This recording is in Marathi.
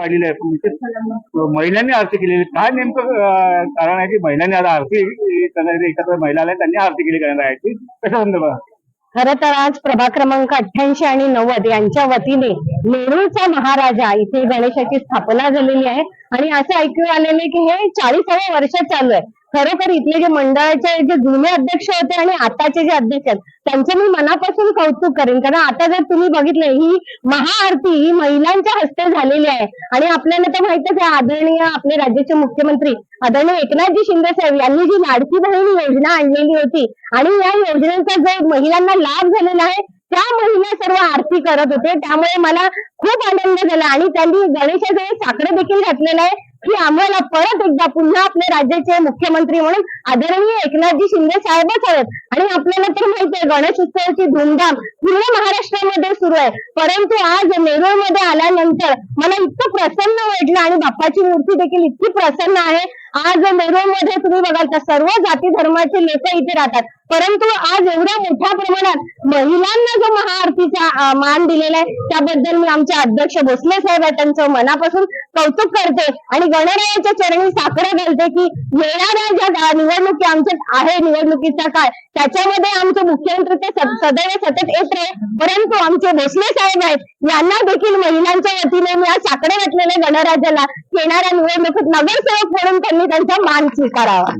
पाडलेली आहे. पण महिलांनी आरती केलेली. काय नेमकं कारण आहे की महिलांनी आता आरती करण्याची एकत्र महिला आल्या त्यांनी आरती केली करणार आहे कशा संदर्भात? खर तर आज प्रभाग क्रमांक अठ्ठ्याऐंशी आणि नव्वद यांच्या वतीने नेरूळचा महाराजा इथे गणेशाची स्थापना झालेली आहे. आणि असं ऐकू आलेले की हे चाळीसाव्या वर्ष चालू आहे. खरोखर इथले जे मंडळाचे जे जुने अध्यक्ष होते आणि आताचे जे अध्यक्ष आहेत त्यांचं मी मनापासून कौतुक करेन. कारण आता जर तुम्ही बघितले ही महाआरती ही महिलांच्या हस्ते झालेली आहे. आणि आपल्याला तर माहितच आहे आदरणीय आपले राज्याचे मुख्यमंत्री आदरणीय एकनाथजी शिंदे साहेब यांनी जी लाडकी बहीण योजना आणलेली होती आणि या योजनेचा जो महिलांना लाभ झालेला आहे त्या महिला सर्व आरती करत होते. त्यामुळे मला खूप आनंद झाला आणि त्यांनी गणेशाजवळ साकडं देखील घातलेलं आहे. की आम्हाला परत एकदा पुन्हा आपल्या राज्याचे मुख्यमंत्री म्हणून आदरणीय एकनाथजी शिंदे साहेबच आहेत. आणि आपल्याला तर माहिती आहे गणेश उत्सवाची धूमधाम पूर्ण महाराष्ट्रामध्ये सुरू आहे. परंतु आज नेरूळमध्ये आल्यानंतर मला इतकं प्रसन्न वाटलं आणि बाप्पाची मूर्ती देखील इतकी प्रसन्न आहे. आज नेरूळमध्ये तुम्ही बघाल तर सर्व जाती धर्माचे लोक इथे राहतात. परंतु आज एवढ्या मोठ्या प्रमाणात महिलांना जो महाआरतीचा मान दिलेला आहे त्याबद्दल मी आमचे अध्यक्ष भोसले साहेब आहेत त्यांचं मनापासून कौतुक करते आणि गणरायाच्या चरणी साखर घालते की येणाऱ्या ज्या निवडणुकी आमच्या आहे निवडणुकीचा काळ त्याच्यामध्ये आमचे मुख्यमंत्री ते सदैव सतत येत राहील. परंतु आमचे भोसले साहेब आहेत यांना देखील महिलांच्या वतीने मी आज साकडे घातलेले गणराज्याला येणाऱ्या निवडणुकीत नगरसेवक म्हणून त्यांनी त्यांचा मान स्वीकारावा.